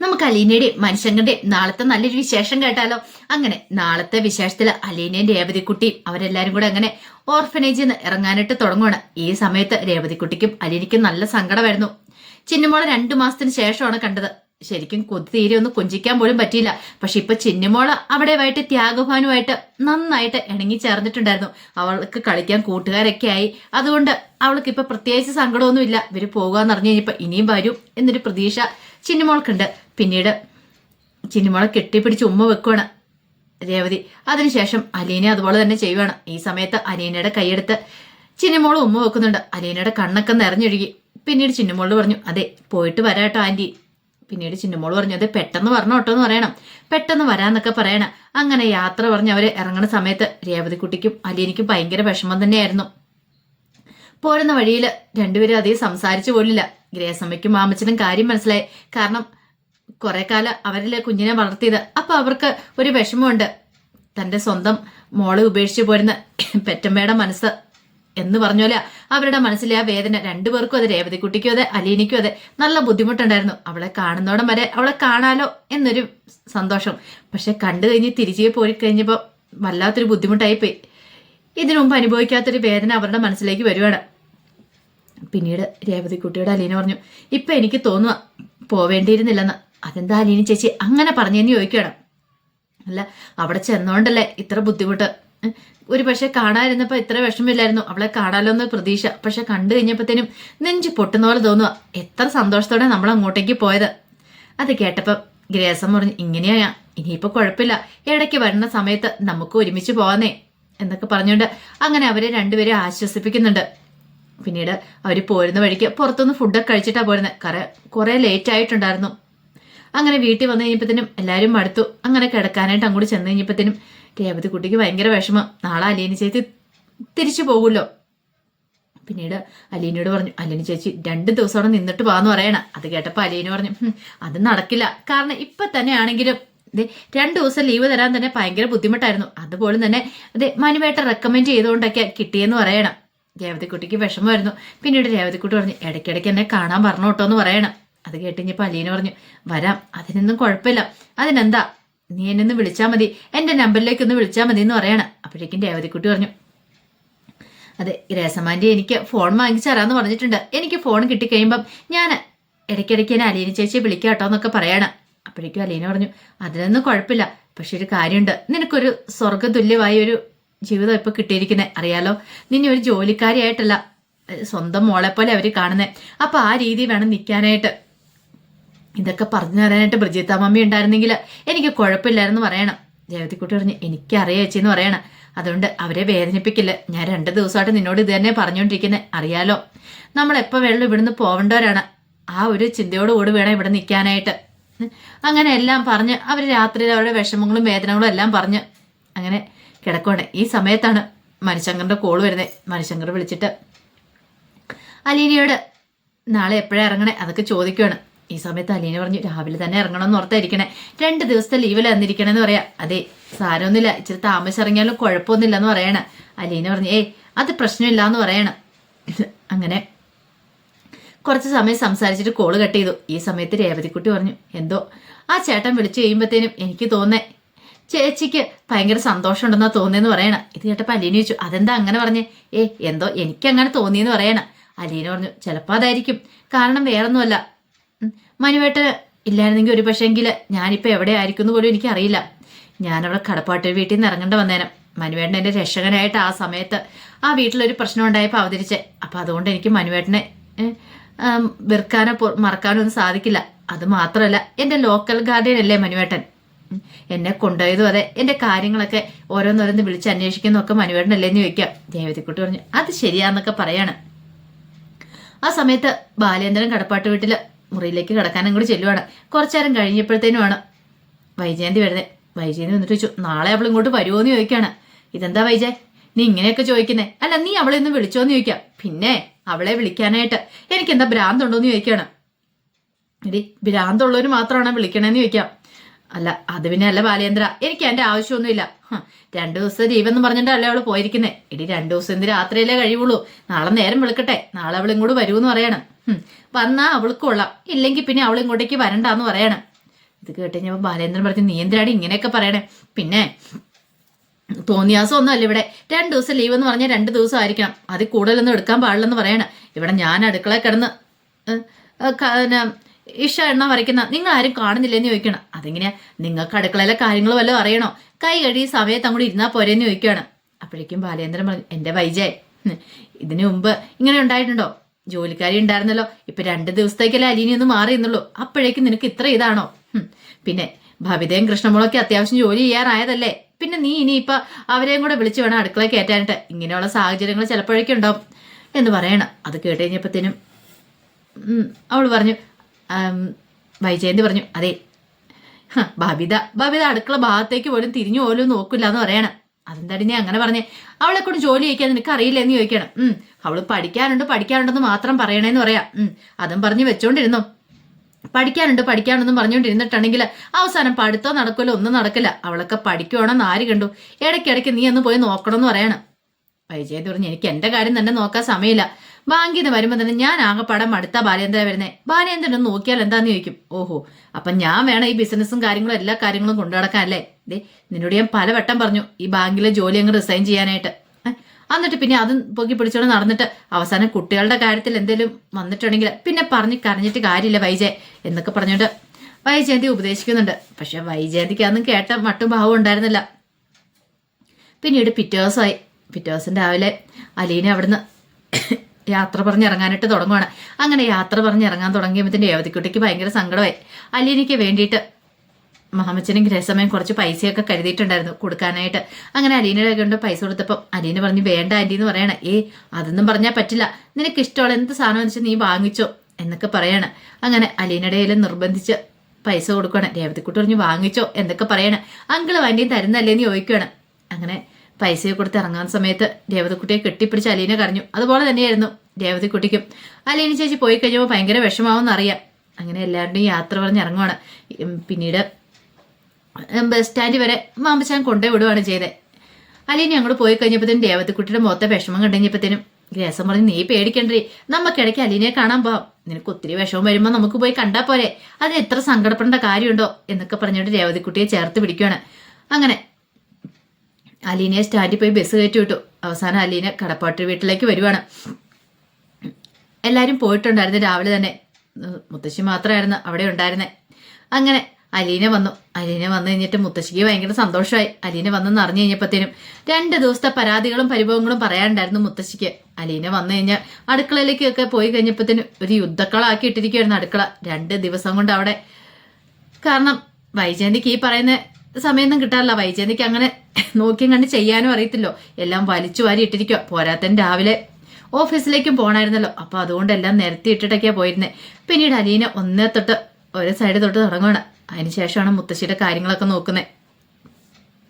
നമുക്ക് അലീനയുടെയും മനുഷ്യങ്ങളുടെയും നാളത്തെ നല്ലൊരു വിശേഷം കേട്ടാലോ? അങ്ങനെ നാളത്തെ വിശേഷത്തിൽ അലീനയും രേവതിക്കുട്ടിയും അവരെല്ലാരും കൂടെ അങ്ങനെ ഓർഫനേജിൽ നിന്ന് ഇറങ്ങാനായിട്ട് തുടങ്ങുവാണ്. ഈ സമയത്ത് രേവതിക്കുട്ടിക്കും അലീനയ്ക്കും നല്ല സങ്കടമായിരുന്നു. ചിന്നമോളെ രണ്ടു മാസത്തിന് ശേഷമാണ് കണ്ടത്. ശരിക്കും കൊതി തീരെ ഒന്ന് കൊഞ്ചിക്കാൻ പോലും പറ്റിയില്ല. പക്ഷെ ഇപ്പൊ ചിന്നുമോൾ അവിടെയായിട്ട് ത്യാഗഭാനുമായിട്ട് നന്നായിട്ട് ഇണങ്ങി ചേർന്നിട്ടുണ്ടായിരുന്നു. അവൾക്ക് കളിക്കാൻ കൂട്ടുകാരൊക്കെ ആയി. അതുകൊണ്ട് അവൾക്ക് ഇപ്പൊ പ്രത്യേകിച്ച് സങ്കടമൊന്നുമില്ല. ഇവർ പോകാന്ന് പറഞ്ഞു കഴിഞ്ഞപ്പോ ഇനിയും വരും എന്നൊരു പ്രതീക്ഷ ചിന്നുമോൾക്കുണ്ട്. പിന്നീട് ചിന്നിമോളെ കെട്ടിപ്പിടിച്ച് ഉമ്മ വെക്കുവാണ് രേവതി. അതിനുശേഷം അലീനെ അതുപോലെ തന്നെ ചെയ്യുവാണ്. ഈ സമയത്ത് അലീനയുടെ കൈയെടുത്ത് ചിന്നുമോൾ ഉമ്മ വെക്കുന്നുണ്ട്. അലീനയുടെ കണ്ണൊക്കെ നിറഞ്ഞൊഴുകി. പിന്നീട് ചിന്നുമോൾ പറഞ്ഞു അതെ പോയിട്ട് വരാട്ടോ ആന്റി. പിന്നീട് ചിന്നുമോൾ പറഞ്ഞു അതെ പെട്ടെന്ന് വരണം കേട്ടോ എന്ന് പറയണം. പെട്ടെന്ന് വരാന്നൊക്കെ പറയണം. അങ്ങനെ യാത്ര പറഞ്ഞ് അവർ ഇറങ്ങുന്ന സമയത്ത് രേവതിക്കുട്ടിക്കും അലീനയ്ക്കും ഭയങ്കര വിഷമം തന്നെയായിരുന്നു. പോരുന്ന വഴിയിൽ രണ്ടുപേരും അധികം സംസാരിച്ചു പോലില്ല ഗ്രേസമ്മയ്ക്കും മാമച്ചനും കാര്യം മനസ്സിലായി. കാരണം കുറെ കാലം അവരിലെ കുഞ്ഞിനെ വളർത്തിയത്. അപ്പൊ അവർക്ക് ഒരു വിഷമമുണ്ട്. തന്റെ സ്വന്തം മോളെ ഉപേക്ഷിച്ചു പോരുന്ന പെറ്റമ്മയുടെ മനസ്സ് എന്ന് പറഞ്ഞോല അവരുടെ മനസ്സിലെ ആ വേദന. രണ്ടുപേർക്കും അതെ. രേവതിക്കുട്ടിക്കും അതെ. അലീനയ്ക്കും അതെ. നല്ല ബുദ്ധിമുട്ടുണ്ടായിരുന്നു. അവളെ കാണുന്നോടം വരെ അവളെ കാണാലോ എന്നൊരു സന്തോഷം. പക്ഷെ കണ്ടു കഴിഞ്ഞ് തിരിച്ചു പോയി കഴിഞ്ഞപ്പോൾ വല്ലാത്തൊരു ബുദ്ധിമുട്ടായിപ്പോയി. ഇതിനു മുമ്പ് അനുഭവിക്കാത്തൊരു വേദന അവരുടെ മനസ്സിലേക്ക് വരുവാണ്. പിന്നീട് രേവതിക്കുട്ടിയുടെ അലീന പറഞ്ഞു ഇപ്പൊ എനിക്ക് തോന്നുക പോവേണ്ടിയിരുന്നില്ലെന്ന്. അതെന്താ ലീനി ചേച്ചി അങ്ങനെ പറഞ്ഞെന്ന് ചോദിക്കണം അല്ല അവിടെ ചെന്നോണ്ടല്ലേ ഇത്ര ബുദ്ധിമുട്ട്? ഒരു പക്ഷെ കാണാതിരുന്നപ്പോ ഇത്ര വിഷമില്ലായിരുന്നു അവളെ കാണാലോ എന്ന് പ്രതീക്ഷ. പക്ഷെ കണ്ടു കഴിഞ്ഞപ്പോഴത്തേനും നെഞ്ചു പൊട്ടുന്ന പോലെ തോന്നുക എത്ര സന്തോഷത്തോടെ നമ്മൾ അങ്ങോട്ടേക്ക് പോയത്. അത് കേട്ടപ്പം ഗ്രേസം പറഞ്ഞു ഇങ്ങനെയാ. ഇനിയിപ്പോ കുഴപ്പമില്ല. ഇടയ്ക്ക് വരുന്ന സമയത്ത് നമുക്ക് ഒരുമിച്ച് പോവാന്നേ എന്നൊക്കെ പറഞ്ഞുകൊണ്ട് അങ്ങനെ അവരെ രണ്ടുപേരെ ആശ്വസിപ്പിക്കുന്നുണ്ട്. പിന്നീട് അവർ പോരുന്ന വഴിക്ക് പുറത്തുനിന്ന് ഫുഡൊക്കെ കഴിച്ചിട്ടാ പോരുന്നത് കറ കുറെ ലേറ്റ് ആയിട്ടുണ്ടായിരുന്നു. അങ്ങനെ വീട്ടിൽ വന്നു കഴിഞ്ഞപ്പോഴത്തേനും എല്ലാവരും മടുത്തു. അങ്ങനെ കിടക്കാനായിട്ട് അങ്ങോട്ട് ചെന്ന് കഴിഞ്ഞപ്പോഴത്തേനും രേവതി കുട്ടിക്ക് ഭയങ്കര വിഷമം. നാളെ അലീന ചേച്ചി തിരിച്ചു പോകുമല്ലോ. പിന്നീട് അലീനയോട് പറഞ്ഞു അലീന ചേച്ചി രണ്ട് ദിവസം അവിടെ നിന്നിട്ട് പോകാന്ന് പറയണ. അത് കേട്ടപ്പോൾ അലീന പറഞ്ഞു അത് നടക്കില്ല. കാരണം ഇപ്പൊ തന്നെ ആണെങ്കിലും ദേ രണ്ട് ദിവസം ലീവ് തരാൻ തന്നെ ഭയങ്കര ബുദ്ധിമുട്ടായിരുന്നു. അതുപോലെ തന്നെ അതെ മനുവേട്ട റെക്കമെൻഡ് ചെയ്തുകൊണ്ടൊക്കെ കിട്ടിയെന്ന് പറയണം. രേവതിക്കുട്ടിക്ക് വിഷമമായിരുന്നു. പിന്നീട് രേവതിക്കുട്ടി പറഞ്ഞു ഇടയ്ക്കിടയ്ക്ക് എന്നെ കാണാൻ പറഞ്ഞു കേട്ടോ എന്ന് പറയണം. അത് കേട്ടിഞ്ഞപ്പോൾ അലീന പറഞ്ഞു വരാം അതിനൊന്നും കുഴപ്പമില്ല. അതിനെന്താ? നീ എന്നെ ഒന്ന് വിളിച്ചാൽ മതി. എന്റെ നമ്പറിലേക്ക് ഒന്ന് വിളിച്ചാൽ മതി എന്ന് പറയണം. അപ്പോഴേക്കും രേവതിക്കുട്ടി പറഞ്ഞു അതെ രേസമാന്റെ എനിക്ക് ഫോൺ വാങ്ങിച്ചു പറഞ്ഞിട്ടുണ്ട്. എനിക്ക് ഫോൺ കിട്ടിക്കഴിയുമ്പം ഞാൻ ഇടയ്ക്കിടയ്ക്ക് എന്നെ അലീന ചേച്ചിയെ വിളിക്കാം കേട്ടോ എന്നൊക്കെ പറയണം. അപ്പോഴേക്കും അലീന പറഞ്ഞു അതിനൊന്നും കുഴപ്പമില്ല. പക്ഷെ ഒരു കാര്യമുണ്ട്. നിനക്കൊരു സ്വർഗതുല്യമായ ഒരു ജീവിതം ഇപ്പോൾ കിട്ടിയിരിക്കുന്നത് അറിയാലോ? നിന്നെ ഒരു ജോലിക്കാരിയായിട്ടല്ല സ്വന്തം മോളെ പോലെ അവർ കാണുന്നത് അപ്പോൾ ആ രീതി വേണം നിൽക്കാനായിട്ട്. ഇതൊക്കെ പറഞ്ഞു തരാനായിട്ട് ബ്രിജിത്ത മമ്മി ഉണ്ടായിരുന്നെങ്കിൽ എനിക്ക് കുഴപ്പമില്ലായിരുന്നു പറയണം. ജയവതിക്കുട്ടി പറഞ്ഞു എനിക്കറിയാം ചേച്ചി എന്ന് പറയണം. അതുകൊണ്ട് അവരെ വേദനിപ്പിക്കില്ല. ഞാൻ രണ്ട് ദിവസമായിട്ട് നിന്നോട് ഇത് തന്നെ പറഞ്ഞുകൊണ്ടിരിക്കുന്നത് അറിയാലോ? നമ്മൾ എപ്പോൾ വെള്ളം ഇവിടുന്ന് പോവേണ്ടവരാണ്. ആ ഒരു ചിന്തയോട് കൂടി വേണം ഇവിടെ നിൽക്കാനായിട്ട്. അങ്ങനെ എല്ലാം പറഞ്ഞ് അവർ രാത്രിയിൽ അവരുടെ വിഷമങ്ങളും വേദനകളും എല്ലാം പറഞ്ഞ് അങ്ങനെ കിടക്കുവാണ്. ഈ സമയത്താണ് മനുശങ്കറിന്റെ കോൾ വരുന്നത് മനുശങ്കർ വിളിച്ചിട്ട് അലീനയോട് നാളെ എപ്പോഴാണ് ഇറങ്ങണേ? അതൊക്കെ ചോദിക്കുവാണ്. ഈ സമയത്ത് അലീന പറഞ്ഞു രാവിലെ തന്നെ ഇറങ്ങണം എന്ന് ഓർത്തായിരിക്കണേ. രണ്ട് ദിവസത്തെ ലീവിൽ വന്നിരിക്കണമെന്ന് പറയാ. അതെ സാരമൊന്നുമില്ല. ഇച്ചിരി താമസം ഇറങ്ങിയാലും കുഴപ്പമൊന്നുമില്ല എന്ന് പറയണ. അലീന പറഞ്ഞു ഏയ് അത് പ്രശ്നമില്ല എന്ന് പറയണം. അങ്ങനെ കുറച്ച് സമയം സംസാരിച്ചിട്ട് കോൾ കട്ട് ചെയ്തു. ഈ സമയത്ത് രേവതിക്കുട്ടി പറഞ്ഞു എന്തോ ആ ചേട്ടൻ വിളിച്ചു കഴിയുമ്പോഴത്തേനും എനിക്ക് തോന്നേ ചേച്ചിക്ക് ഭയങ്കര സന്തോഷമുണ്ടെന്നാ തോന്നിയെന്ന് പറയണ. ഇത് കേട്ടപ്പോൾ അലീന ചോദിച്ചു അതെന്താ അങ്ങനെ പറഞ്ഞേ? ഏ എന്തോ എനിക്ക് അങ്ങനെ തോന്നിയെന്ന് പറയണ. അലീന പറഞ്ഞു ചിലപ്പോൾ അതായിരിക്കും. കാരണം വേറൊന്നുമല്ല. ഉം, മനുവേട്ടന് ഇല്ലായിരുന്നെങ്കിൽ ഒരു പക്ഷേങ്കിൽ ഞാനിപ്പോൾ എവിടെ ആയിരിക്കുന്നു പോലും എനിക്കറിയില്ല. ഞാനവിടെ കടപ്പാട്ട് വീട്ടിൽ നിന്ന് ഇറങ്ങേണ്ട വന്നേരം മനുവേട്ടൻ എന്റെ രക്ഷകനായിട്ട് ആ സമയത്ത് ആ വീട്ടിലൊരു പ്രശ്നം ഉണ്ടായപ്പോൾ അവതരിച്ചേ. അപ്പം അതുകൊണ്ട് എനിക്ക് മനുവേട്ടനെ വെറുക്കാനോ മറക്കാനോ ഒന്നും സാധിക്കില്ല. അത് മാത്രമല്ല എന്റെ ലോക്കൽ ഗാർഡിയൻ അല്ലേ മനുവേട്ടൻ? എന്നെ കൊണ്ടുപോയതും അതെ. എന്റെ കാര്യങ്ങളൊക്കെ ഓരോന്നോരോന്ന് വിളിച്ച് അന്വേഷിക്കുന്നതൊക്കെ മനുവേട്ടനല്ലേ എന്ന് ചോദിക്കാം. ദേവതിക്കുട്ടി പറഞ്ഞു അത് ശരിയാന്നൊക്കെ പറയാണ്. ആ സമയത്ത് ബാലേന്ദ്രൻ കടപ്പാട്ട് വീട്ടിൽ മുറിയിലേക്ക് കിടക്കാനും കൂടി ചെല്ലുവാണ്. കുറച്ചേരം കഴിഞ്ഞപ്പോഴത്തേനുമാണ് വൈജയന്തി വരുന്നത് വൈജയന്തി വന്നിട്ട് ചോദിച്ചു നാളെ അവൾ ഇങ്ങോട്ട് വരുമോ എന്ന് ചോദിക്കാണ്. ഇതെന്താ വൈജയ്? നീ ഇങ്ങനെയൊക്കെ ചോദിക്കുന്നേ. അല്ല നീ അവളെ ഒന്ന് വിളിച്ചോന്ന് ചോദിക്കാം. പിന്നെ അവളെ വിളിക്കാനായിട്ട് എനിക്ക് എന്താ ഭ്രാന്തുണ്ടോന്ന് ചോദിക്കാണ്. എടി ഭ്രാന്തുള്ളവർ മാത്രമാണ് വിളിക്കണേന്ന് ചോദിക്കാം. അല്ല അത് പിന്നെ അല്ല ബാലേന്ദ്ര എനിക്ക് എന്റെ ആവശ്യമൊന്നുമില്ല. രണ്ടു ദിവസം ലീവെന്ന് പറഞ്ഞിട്ടല്ലേ അവൾ പോയിരിക്കുന്നേ. എടി രണ്ടു ദിവസം ഇന്ന് രാത്രിയിലേ കഴിയുള്ളൂ നാളെ നേരം വിളിക്കട്ടെ. നാളെ അവൾ ഇങ്ങോട്ട് വരൂന്ന് പറയണം. ഹും, വന്നാ അവൾക്ക് കൊള്ളാം. ഇല്ലെങ്കിൽ പിന്നെ അവൾ ഇങ്ങോട്ടേക്ക് വരണ്ടെന്ന് പറയണം. ഇത് കേട്ട് കഴിഞ്ഞപ്പോൾ ബാലേന്ദ്രൻ പറഞ്ഞു നീ ഇങ്ങനെയൊക്കെ പറയണേ? പിന്നെ തോന്നിയാസം ഒന്നും അല്ല ഇവിടെ. രണ്ട് ദിവസം ലീവ് എന്ന് പറഞ്ഞാൽ രണ്ട് ദിവസം ആയിരിക്കണം. അതിൽ കൂടുതലൊന്നും എടുക്കാൻ പാടില്ലെന്ന് പറയണം. ഇവിടെ ഞാൻ അടുക്കള കിടന്ന് ഇഷ എണ്ണ വരയ്ക്കുന്ന നിങ്ങൾ ആരും കാണുന്നില്ലെന്ന് ചോദിക്കണം. അതെങ്ങനെയാ? നിങ്ങൾക്ക് അടുക്കളയിലെ കാര്യങ്ങൾ വല്ലതും അറിയണോ? കൈ കഴുകി സമയത്ത് അങ്ങോട്ട് ഇരുന്നാൽ പോരെന്ന് ചോദിക്കുകയാണ് അപ്പോഴേക്കും ബാലേന്ദ്രൻ പറഞ്ഞു എന്റെ വൈജയ് ഇതിനു മുമ്പ് ഇങ്ങനെ ഉണ്ടായിട്ടുണ്ടോ? ജോലിക്കാരി ഉണ്ടായിരുന്നല്ലോ ഇപ്പൊ രണ്ട് ദിവസത്തേക്കല്ലേ അലീനി ഒന്ന് മാറി എന്നുള്ളൂ അപ്പോഴേക്കും നിനക്ക് ഇത്ര ഇതാണോ? പിന്നെ ഭവിതയും കൃഷ്ണമോളൊക്കെ അത്യാവശ്യം ജോലി ചെയ്യാറായതല്ലേ? പിന്നെ നീ ഇനി ഇനിയിപ്പൊ അവരെയും കൂടെ വിളിച്ചു വേണം അടുക്കള കയറ്റാനായിട്ട്. ഇങ്ങനെയുള്ള സാഹചര്യങ്ങൾ ചിലപ്പോഴേക്കും ഉണ്ടാവും എന്ന് പറയണം. അത് കേട്ട് കഴിഞ്ഞപ്പോഴത്തേനും അവൾ പറഞ്ഞു വൈജയന്തി പറഞ്ഞു അതെ ഭവിത ഭവിത അടുക്കള ഭാഗത്തേക്ക് പോലും തിരിഞ്ഞു പോലും നോക്കില്ല എന്ന് പറയണം. അതെന്താടി നീ അങ്ങനെ പറഞ്ഞേ? അവളെ കൊണ്ട് ജോലി ചെയ്യിക്കാൻ നിനക്ക് അറിയില്ല എന്ന് ചോദിക്കണം. ഉം. അവൾ പഠിക്കാനുണ്ട് പഠിക്കാനുണ്ടെന്ന് മാത്രം പറയണേന്ന് പറയാം. ഉം. അതും പറഞ്ഞ് വെച്ചോണ്ടിരുന്നു. പഠിക്കാനുണ്ട് പഠിക്കാനുണ്ടെന്ന് പറഞ്ഞുകൊണ്ടിരുന്നിട്ടുണ്ടെങ്കിൽ അവസാനം പഠിത്തം നടക്കില്ല ഒന്നും നടക്കില്ല. അവളൊക്കെ പഠിക്കുവാണോ എന്ന് ആര് കണ്ടു? ഇടയ്ക്കിടയ്ക്ക് നീ ഒന്ന് പോയി നോക്കണമെന്ന് പറയണം. വൈജയന്തി പറഞ്ഞു എനിക്ക് എന്റെ കാര്യം തന്നെ നോക്കാൻ സമയമില്ല. ബാങ്കിൽ നിന്ന് വരുമ്പോൾ തന്നെ ഞാൻ ആകെ ആകെപ്പാടം അടുത്ത ബാലേന്ദ്ര വരുന്നേ. ബാലേന്ദ്രൻ ഒന്ന് നോക്കിയാൽ എന്താന്ന് ചോദിക്കും. ഓഹോ അപ്പൊ ഞാൻ വേണം ഈ ബിസിനസ്സും കാര്യങ്ങളും എല്ലാ കാര്യങ്ങളും കൊണ്ടു നടക്കാൻ അല്ലേ? ദേ നിന്നോട് ഞാൻ പലവട്ടം പറഞ്ഞു ഈ ബാങ്കിലെ ജോലി അങ്ങ് റിസൈൻ ചെയ്യാനായിട്ട്. എന്നിട്ട് പിന്നെ അതും പൊക്കി പിടിച്ചോണ്ട് നടന്നിട്ട് അവസാനം കുട്ടികളുടെ കാര്യത്തിൽ എന്തെങ്കിലും വന്നിട്ടുണ്ടെങ്കിൽ പിന്നെ പറഞ്ഞ് കരഞ്ഞിട്ട് കാര്യമില്ല വൈജയ് എന്നൊക്കെ പറഞ്ഞോണ്ട് വൈജയന്തി ഉപദേശിക്കുന്നുണ്ട്. പക്ഷെ വൈജയന്തിക്ക് അതൊന്നും കേട്ട മട്ടും ഭാവം ഉണ്ടായിരുന്നില്ല. പിന്നീട് പിറ്റേ ദിവസമായി. പിറ്റേ ദിവസം രാവിലെ അലീന അവിടുന്ന് യാത്ര പറഞ്ഞിറങ്ങാനായിട്ട് തുടങ്ങുവാണ്. അങ്ങനെ യാത്ര പറഞ്ഞിറങ്ങാൻ തുടങ്ങിയപ്പോഴത്തേന്റെ യുവതിക്കുട്ടിക്ക് ഭയങ്കര സങ്കടമായി. അലീനയ്ക്ക് വേണ്ടിയിട്ട് മഹമ്മച്ചനും ഗ്രഹസമയം കുറച്ച് പൈസയൊക്കെ കരുതിയിട്ടുണ്ടായിരുന്നു കൊടുക്കാനായിട്ട്. അങ്ങനെ അലീനയുടെ കൊണ്ട് പൈസ കൊടുത്തപ്പം അലീന പറഞ്ഞു വേണ്ട ആന്റി എന്ന് പറയണ. ഏ അതൊന്നും പറഞ്ഞാൽ പറ്റില്ല. നിനക്ക് ഇഷ്ടമുള്ള എന്ത് സാധനം വെച്ചാൽ നീ വാങ്ങിച്ചോ എന്നൊക്കെ പറയാണ്. അങ്ങനെ അലീനയുടെ കയ്യിൽ നിർബന്ധിച്ച് പൈസ കൊടുക്കുകയാണ് രേവതിക്കുട്ടി പറഞ്ഞു വാങ്ങിച്ചോ എന്നൊക്കെ പറയാണ്. അങ്കിൾ വണ്ടിയും തരുന്നല്ലേന്ന് ചോദിക്കുകയാണ് അങ്ങനെ പൈസയെ കൊടുത്ത് ഇറങ്ങാൻ സമയത്ത് രേവതിക്കുട്ടിയെ കെട്ടിപ്പിടിച്ച് അലീനെ കരഞ്ഞു. അതുപോലെ തന്നെയായിരുന്നു രേവതിക്കുട്ടിക്കും. അലീന ചേച്ചി പോയി കഴിഞ്ഞപ്പോൾ ഭയങ്കര വിഷമാവെന്ന് അറിയാം. അങ്ങനെ എല്ലാവരുടെയും യാത്ര പറഞ്ഞ് ഇറങ്ങുവാണ്. പിന്നീട് ബസ് സ്റ്റാൻഡ് വരെ മാമ്പച്ചാൻ കൊണ്ടേ വിടുവാണ് ചെയ്തത് അലീന അങ്ങോട്ട് പോയി കഴിഞ്ഞപ്പോഴത്തേനും രേവതിക്കുട്ടിയുടെ മൊത്തം വിഷമം കണ്ടുകഴിഞ്ഞപ്പോഴത്തേനും ഗ്രേസം പറഞ്ഞ് നീ പേടിക്കണ്ടേ നമുക്കിടയ്ക്ക് അലീനയെ കാണാൻ പോവാം. നിനക്ക് ഒത്തിരി വിഷമം വരുമ്പോൾ നമുക്ക് പോയി കണ്ടാൽ പോരെ. അതിന് എത്ര സങ്കടപ്പെടേണ്ട കാര്യമുണ്ടോ? എന്നൊക്കെ പറഞ്ഞുകൊണ്ട് രേവതിക്കുട്ടിയെ ചേർത്ത് പിടിക്കുകയാണ് അങ്ങനെ അലീനയെ സ്റ്റാൻഡിൽ പോയി ബസ് കയറ്റി വിട്ടു. അവസാനം അലീന കടപ്പാട്ട് വീട്ടിലേക്ക് വരുവാണ്. എല്ലാവരും പോയിട്ടുണ്ടായിരുന്നു രാവിലെ തന്നെ. മുത്തശ്ശി മാത്രമായിരുന്നു അവിടെ ഉണ്ടായിരുന്നത് അങ്ങനെ അലീന വന്നു. അലീന വന്നു കഴിഞ്ഞിട്ട് മുത്തശ്ശിക്ക് ഭയങ്കര സന്തോഷമായി അലീന വന്നെന്ന് അറിഞ്ഞു കഴിഞ്ഞപ്പോഴത്തേനും രണ്ട് ദിവസത്തെ പരാതികളും പരിഭവങ്ങളും പറയാനുണ്ടായിരുന്നു മുത്തശ്ശിക്ക്. അലീന വന്നു കഴിഞ്ഞാൽ അടുക്കളയിലേക്കൊക്കെ പോയി കഴിഞ്ഞപ്പോഴത്തേനും ഒരു യുദ്ധക്കളാക്കി ഇട്ടിരിക്കുകയായിരുന്നു അടുക്കള. രണ്ട് ദിവസം കൊണ്ട് അവിടെ. കാരണം വൈജയന്തിക്ക് ഈ പറയുന്ന സമയമൊന്നും കിട്ടാറില്ല. വൈജയന്തിക്ക് അങ്ങനെ നോക്കിയും കണ്ട് ചെയ്യാനും അറിയത്തില്ലോ. എല്ലാം വലിച്ചു വാരി ഇട്ടിരിക്കുക പോരാത്തൻ രാവിലെ ഓഫീസിലേക്കും പോണായിരുന്നല്ലോ. അപ്പൊ അതുകൊണ്ട് എല്ലാം നിരത്തി ഇട്ടിട്ടൊക്കെയാ പോയിരുന്നത് പിന്നീട് അലീന ഒന്നേ തൊട്ട് ഒരു സൈഡ് തൊട്ട് തുടങ്ങുകയാണ് അതിനുശേഷമാണ് മുത്തശ്ശിയുടെ കാര്യങ്ങളൊക്കെ നോക്കുന്നത്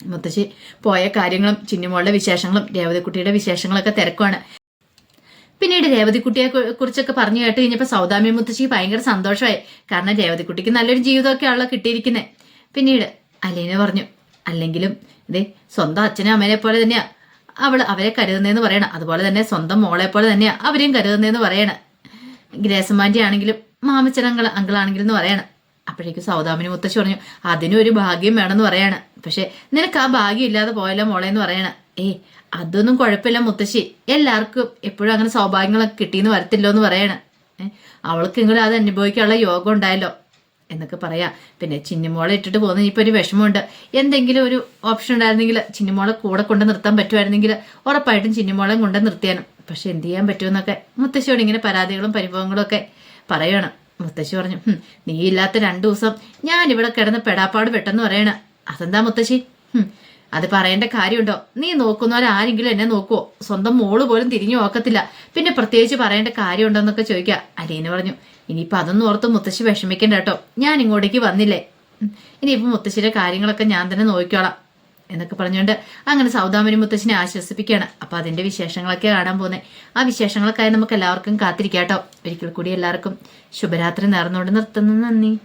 മുത്തശ്ശി പോയ കാര്യങ്ങളും ചിന്നിമോളുടെ വിശേഷങ്ങളും രേവതിക്കുട്ടിയുടെ വിശേഷങ്ങളൊക്കെ തിരക്കുവാണ്. പിന്നീട് രേവതിക്കുട്ടിയെ കുറിച്ചൊക്കെ പറഞ്ഞു കേട്ട് കഴിഞ്ഞപ്പോൾ സൗദാമ്യ മുത്തശ്ശിക്ക് ഭയങ്കര സന്തോഷമായി. കാരണം രേവതിക്കുട്ടിക്ക് നല്ലൊരു ജീവിതമൊക്കെ ആണല്ലോ കിട്ടിയിരിക്കുന്നത് പിന്നീട് അലീന പറഞ്ഞു അല്ലെങ്കിലും ഇതേ സ്വന്തം അച്ഛനും അമ്മേനെ പോലെ തന്നെയാ. അവൾ അവരെ കരുതുന്നതെന്ന് പറയണം. അതുപോലെ തന്നെ സ്വന്തം മോളെ പോലെ തന്നെയാ അവരെയും കരുതുന്നതെന്ന് പറയണം. ഗ്രേസമാന്റെ ആണെങ്കിലും മാമച്ചനങ്ങൾ അങ്കിളാണെങ്കിലും എന്ന് പറയണം. അപ്പോഴേക്കും സൗദാമിനി മുത്തശ്ശി പറഞ്ഞു അതിനും ഒരു ഭാഗ്യം വേണമെന്ന് പറയാണ്. പക്ഷെ നിനക്ക് ആ ഭാഗ്യം ഇല്ലാതെ പോയല്ലോ മോളെ എന്ന് പറയണം. ഏ അതൊന്നും കുഴപ്പമില്ല മുത്തശ്ശി. എല്ലാവർക്കും എപ്പോഴും അങ്ങനെ സൗഭാഗ്യങ്ങളൊക്കെ കിട്ടിയെന്ന് വരത്തില്ലോ എന്ന് പറയണം അവൾക്ക് നിങ്ങൾ അത് അനുഭവിക്കാനുള്ള യോഗം ഉണ്ടായല്ലോ. എന്നൊക്കെ പറയാം. പിന്നെ ചിന്നിമോളെ ഇട്ടിട്ട് പോകുന്ന ഇപ്പൊ ഒരു വിഷമമുണ്ട്. എന്തെങ്കിലും ഒരു ഓപ്ഷൻ ഉണ്ടായിരുന്നെങ്കിൽ ചിന്നിമോളെ കൂടെ കൊണ്ട് നിർത്താൻ പറ്റുമായിരുന്നെങ്കിൽ ഉറപ്പായിട്ടും ചിന്നിമോളെ കൊണ്ട് നിർത്തിയാനും. പക്ഷെ എന്ത് ചെയ്യാൻ പറ്റുമെന്നൊക്കെ മുത്തശ്ശിയോട് ഇങ്ങനെ പരാതികളും പരിഭവങ്ങളും ഒക്കെ പറയണം. മുത്തശ്ശി പറഞ്ഞു നീ ഇല്ലാത്ത രണ്ടു ദിവസം ഞാൻ ഇവിടെ കിടന്ന് പെടാപ്പാട് പെട്ടെന്ന് പറയണ. അതെന്താ മുത്തശ്ശി? അത് പറയേണ്ട കാര്യമുണ്ടോ? നീ നോക്കുന്നവരാരെങ്കിലും എന്നെ നോക്കുവോ? സ്വന്തം മോൾ പോലും തിരിഞ്ഞു നോക്കത്തില്ല. പിന്നെ പ്രത്യേകിച്ച് പറയേണ്ട കാര്യമുണ്ടോന്നൊക്കെ ചോദിക്കുക അലീന പറഞ്ഞു ഇനിയിപ്പോൾ അതൊന്നും ഓർത്ത് മുത്തശ്ശി വിഷമിക്കണ്ട കേട്ടോ. ഞാൻ ഇങ്ങോട്ടേക്ക് വന്നില്ലേ? ഇനിയിപ്പോൾ മുത്തശ്ശിയുടെ കാര്യങ്ങളൊക്കെ ഞാൻ തന്നെ നോക്കിക്കോളാം. എന്നൊക്കെ പറഞ്ഞുകൊണ്ട് അങ്ങനെ സൗദാമിനി മുത്തശ്ശിനെ ആശ്വസിപ്പിക്കുകയാണ്. അപ്പൊ അതിന്റെ വിശേഷങ്ങളൊക്കെ കാണാൻ പോകുന്നത് ആ വിശേഷങ്ങൾക്കായി നമുക്ക് എല്ലാവർക്കും കാത്തിരിക്കാം കേട്ടോ. ഒരിക്കൽ കൂടി എല്ലാവർക്കും ശുഭരാത്രി നേർന്നുകൊണ്ട് നിർത്തുന്നു. നന്ദി.